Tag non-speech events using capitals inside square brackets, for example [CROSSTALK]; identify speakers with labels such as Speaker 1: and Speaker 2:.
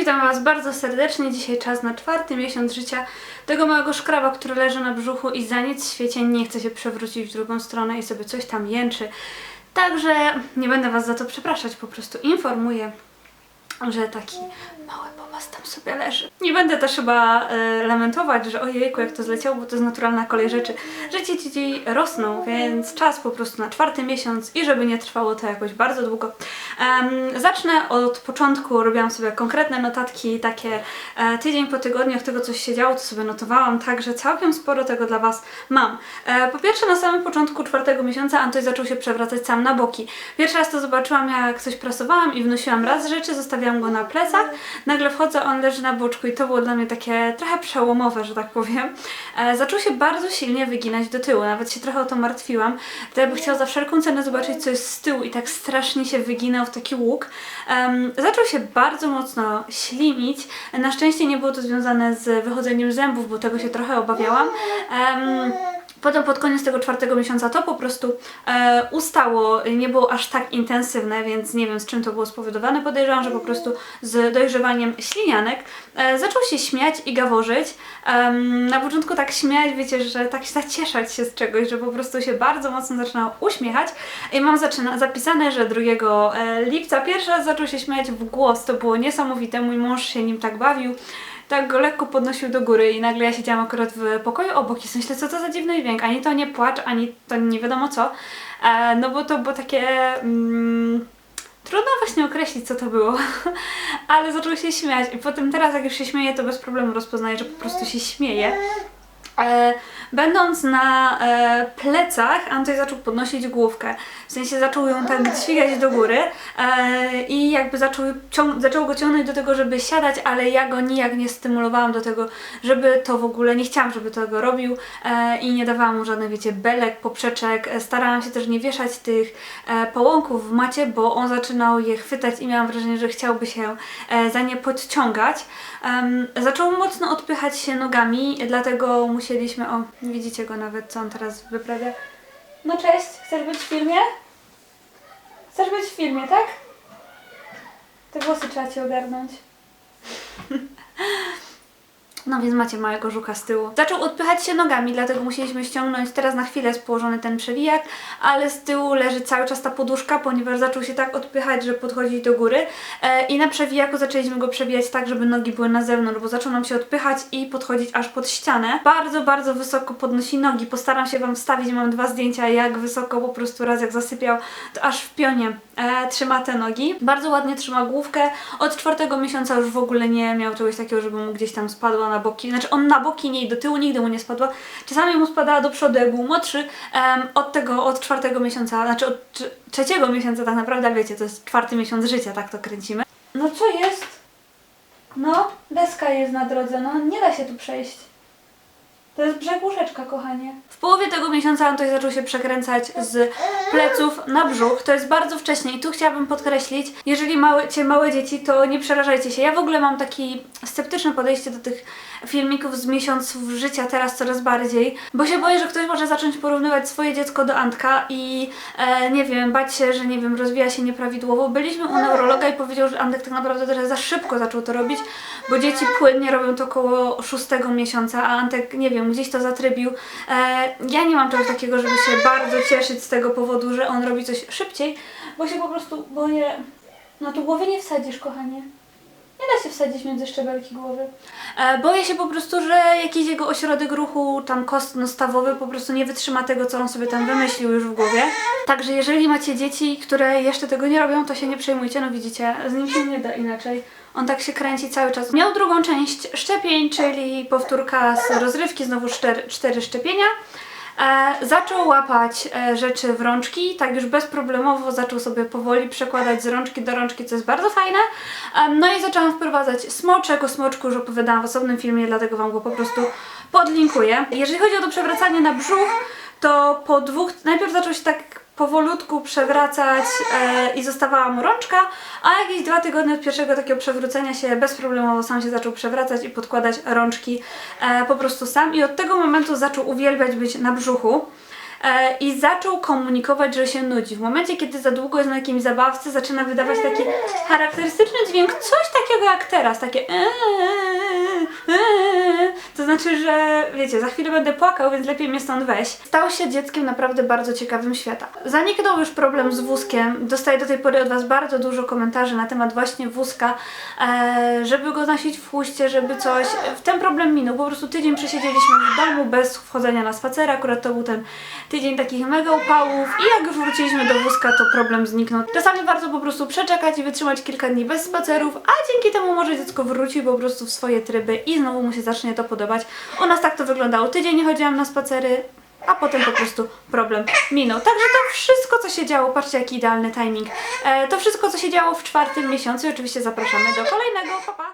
Speaker 1: witam Was bardzo serdecznie. Dzisiaj czas na czwarty miesiąc życia tego małego szkraba, który leży na brzuchu i za nic w świecie nie chce się przewrócić w drugą stronę i sobie coś tam jęczy. Także nie będę Was za to przepraszać, po prostu informuję, że taki mały pomas tam sobie leży. Nie będę też chyba e, lamentować, że ojejku, jak to zleciało, bo to jest naturalna kolej rzeczy, że ci dzieci rosną, więc czas po prostu na czwarty miesiąc i żeby nie trwało to jakoś bardzo długo. Em, zacznę od początku, robiłam sobie konkretne notatki, takie e, tydzień po tygodniu, jak tego coś się działo, to sobie notowałam, także całkiem sporo tego dla Was mam. E, po pierwsze, na samym początku czwartego miesiąca Antoś zaczął się przewracać sam na boki. Pierwszy raz to zobaczyłam, jak coś prasowałam i wnosiłam raz rzeczy, zostawiałam go na plecach, nagle wchodzę, on leży na boczku i to było dla mnie takie trochę przełomowe, że tak powiem. E, zaczął się bardzo silnie wyginać do tyłu, nawet się trochę o to martwiłam, ja bym chciała za wszelką cenę zobaczyć, co jest z tyłu i tak strasznie się wyginał w taki łuk. Zaczął się bardzo mocno ślinić, na szczęście nie było to związane z wychodzeniem zębów, bo tego się trochę obawiałam. Potem pod koniec tego czwartego miesiąca to po prostu e, ustało, nie było aż tak intensywne, więc nie wiem z czym to było spowodowane. Podejrzewam, że po prostu z dojrzewaniem ślinianek e, zaczął się śmiać i gaworzyć. Em, na początku tak śmiać, wiecie, że tak zacieszać się z czegoś, że po prostu się bardzo mocno zaczynał uśmiechać. I mam zaczyna, zapisane, że 2 e, lipca pierwszy raz zaczął się śmiać w głos. To było niesamowite, mój mąż się nim tak bawił tak go lekko podnosił do góry i nagle ja siedziałam akurat w pokoju obok i sobie myślę, co to za dziwny dźwięk, ani to nie płacz, ani to nie wiadomo co, e, no bo to było takie... Mm, Trudno właśnie określić, co to było, [LAUGHS] ale zaczął się śmiać. I potem teraz, jak już się śmieje, to bez problemu rozpoznaję, że po prostu się śmieje. E, będąc na e, plecach, Antoj zaczął podnosić główkę. W sensie zaczął ją tak dźwigać do góry e, i jakby zaczął, zaczął go ciągnąć do tego, żeby siadać, ale ja go nijak nie stymulowałam do tego, żeby to w ogóle, nie chciałam, żeby tego robił i nie dawałam mu żadnych, wiecie, belek, poprzeczek. Starałam się też nie wieszać tych połąków w macie, bo on zaczynał je chwytać i miałam wrażenie, że chciałby się za nie podciągać. Zaczął mocno odpychać się nogami, dlatego musieliśmy, o, widzicie go nawet, co on teraz wyprawia. No cześć, chcesz być w filmie? Chcesz być w filmie, tak? Te włosy trzeba ci ogarnąć. [LAUGHS] No więc macie małego żuka z tyłu. Zaczął odpychać się nogami, dlatego musieliśmy ściągnąć. Teraz na chwilę jest położony ten przewijak, ale z tyłu leży cały czas ta poduszka, ponieważ zaczął się tak odpychać, że podchodzić do góry. E, I na przewijaku zaczęliśmy go przewijać tak, żeby nogi były na zewnątrz, bo zaczął nam się odpychać i podchodzić aż pod ścianę. Bardzo, bardzo wysoko podnosi nogi. Postaram się Wam wstawić, mam dwa zdjęcia, jak wysoko po prostu raz jak zasypiał, to aż w pionie e, trzyma te nogi. Bardzo ładnie trzyma główkę. Od czwartego miesiąca już w ogóle nie miał czegoś takiego, żeby mu gdzieś tam spadła na boki. Znaczy on na boki nie i do tyłu nigdy mu nie spadła. Czasami mu spadała do przodu, jak był młodszy. Od tego, od czwartego miesiąca, znaczy od trze- trzeciego miesiąca tak naprawdę, wiecie, to jest czwarty miesiąc życia, tak to kręcimy. No co jest? No, deska jest na drodze, no nie da się tu przejść. To jest brzeg łóżeczka, kochanie. W połowie tego miesiąca Antoś zaczął się przekręcać z pleców na brzuch. To jest bardzo wcześnie i tu chciałabym podkreślić, jeżeli małe, cię małe dzieci, to nie przerażajcie się. Ja w ogóle mam taki sceptyczne podejście do tych filmików z miesiąców życia teraz coraz bardziej, bo się boję, że ktoś może zacząć porównywać swoje dziecko do Antka i e, nie wiem, bać się, że nie wiem, rozwija się nieprawidłowo. Byliśmy u neurologa i powiedział, że Antek tak naprawdę trochę za szybko zaczął to robić, bo dzieci płynnie robią to około szóstego miesiąca, a Antek, nie wiem, gdzieś to zatrybił. E, ja nie mam czegoś takiego, żeby się bardzo cieszyć z tego powodu, że on robi coś szybciej, bo się po prostu boję... No tu głowy nie wsadzisz, kochanie. Nie da się wsadzić między szczebelki głowy. E, boję się po prostu, że jakiś jego ośrodek ruchu, tam kostno-stawowy po prostu nie wytrzyma tego, co on sobie tam wymyślił już w głowie. Także jeżeli macie dzieci, które jeszcze tego nie robią, to się nie przejmujcie. No widzicie, z nim się nie da inaczej. On tak się kręci cały czas. Miał drugą część szczepień, czyli powtórka z rozrywki, znowu cztery, cztery szczepienia. E, zaczął łapać e, rzeczy w rączki, tak już bezproblemowo zaczął sobie powoli przekładać z rączki do rączki, co jest bardzo fajne. No i zaczęłam wprowadzać smoczek, o smoczku już opowiadałam w osobnym filmie, dlatego Wam go po prostu podlinkuję. Jeżeli chodzi o to przewracanie na brzuch, to po dwóch, najpierw zaczął się tak powolutku przewracać e, i zostawała mu rączka, a jakieś dwa tygodnie od pierwszego takiego przewrócenia się bezproblemowo sam się zaczął przewracać i podkładać rączki e, po prostu sam i od tego momentu zaczął uwielbiać być na brzuchu. e, i zaczął komunikować, że się nudzi. W momencie, kiedy za długo jest na jakimś zabawce, zaczyna wydawać taki charakterystyczny dźwięk, coś takiego jak teraz, takie eee. to znaczy, że wiecie, za chwilę będę płakał, więc lepiej mnie stąd weź. Stał się dzieckiem naprawdę bardzo ciekawym świata. Zaniknął już problem z wózkiem. Dostaję do tej pory od Was bardzo dużo komentarzy na temat właśnie wózka, e, żeby go nosić w chuście, żeby coś. Ten problem minął. Po prostu tydzień przesiedzieliśmy w domu bez wchodzenia na spacer. Akurat to był ten tydzień takich mega upałów i jak już wróciliśmy do wózka, to problem zniknął. Czasami warto po prostu przeczekać i wytrzymać kilka dni bez spacerów, a dzięki temu może dziecko wróci po prostu w swoje tryby i znowu mu się zacznie to podobać. U nas tak to wyglądało. Tydzień nie chodziłam na spacery, a potem po prostu problem minął. Także to wszystko, co się działo, patrzcie jaki idealny timing. E, to wszystko, co się działo w czwartym miesiącu. Oczywiście zapraszamy do kolejnego. Pa, pa.